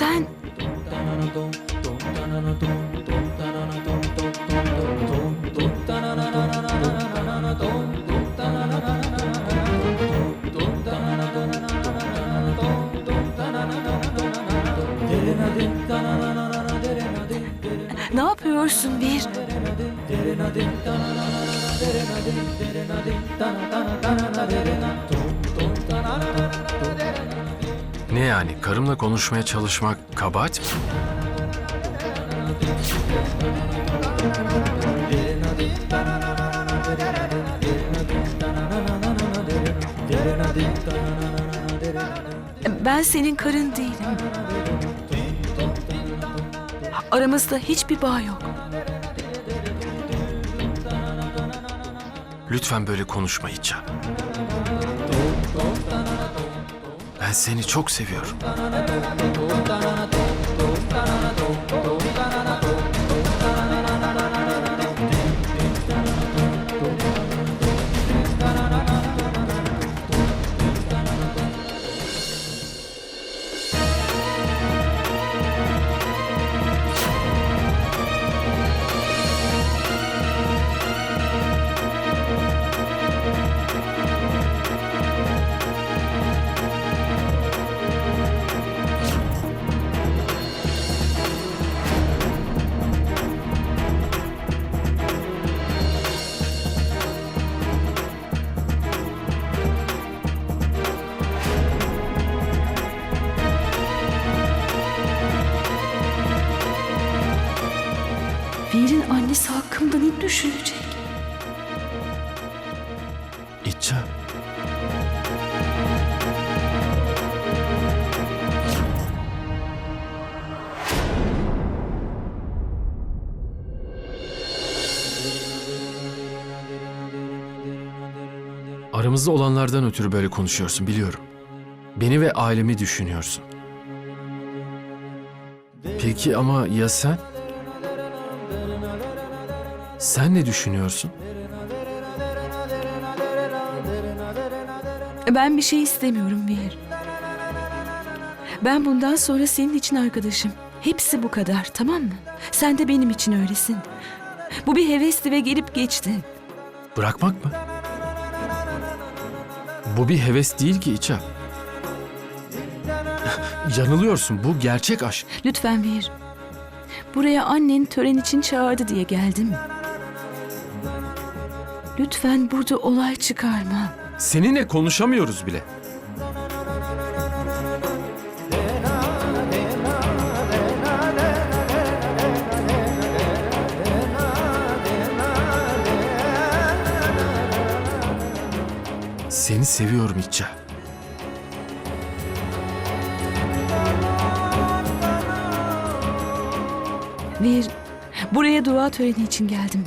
Sen ne yapıyorsun bir? Ne yani karımla konuşmaya çalışmak kabahat mi? Ben senin karın değilim. Aramızda hiçbir bağ yok. Lütfen böyle konuşma İca. Ben seni çok seviyorum. Hakkında ne düşünecek? İca. Aramızda olanlardan ötürü böyle konuşuyorsun biliyorum. Beni ve ailemi düşünüyorsun. Peki ama ya sen? Sen ne düşünüyorsun? Ben bir şey istemiyorum Vir. Ben bundan sonra senin için arkadaşım. Hepsi bu kadar tamam mı? Sen de benim için öylesin. Bu bir hevesti ve gelip geçti. Bırakmak mı? Bu bir heves değil ki İça. Yanılıyorsun. Bu gerçek aşk. Lütfen Vir. Buraya annen tören için çağırdı diye geldim. Lütfen burada olay çıkarma. Seninle konuşamıyoruz bile. Seni seviyorum İça. Vir, buraya dua töreni için geldim.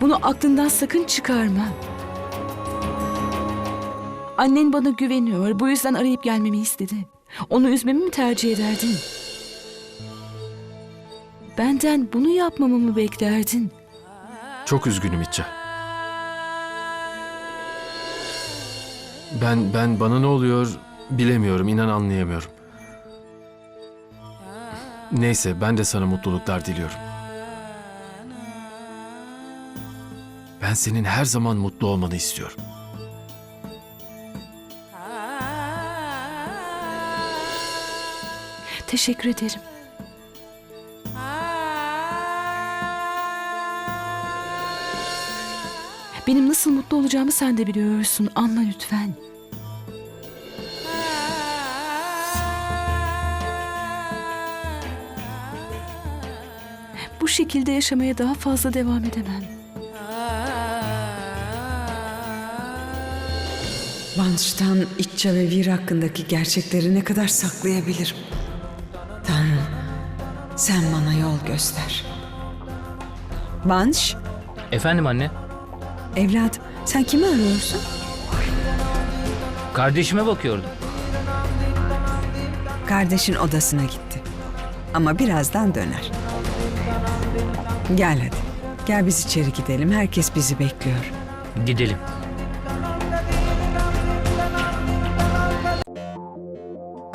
Bunu aklından sakın çıkarma. Annen bana güveniyor. Bu yüzden arayıp gelmemi istedi. Onu üzmemi mi tercih ederdin? Benden bunu yapmamı mı beklerdin? Çok üzgünüm İça. Ben ben bana ne oluyor bilemiyorum, inan anlayamıyorum. Neyse ben de sana mutluluklar diliyorum. Ben senin her zaman mutlu olmanı istiyorum. Teşekkür ederim. Benim nasıl mutlu olacağımı sen de biliyorsun. Anla lütfen. Bu şekilde yaşamaya daha fazla devam edemem. Vanş'tan İtça ve Vir hakkındaki gerçekleri ne kadar saklayabilirim? Tanrım, sen bana yol göster. Vanş, Efendim anne, evladım sen kimi arıyorsun? kardeşime bakıyordum. Kardeşin odasına gitti. Ama birazdan döner. Gel hadi. Gel biz içeri gidelim. Herkes bizi bekliyor. Gidelim.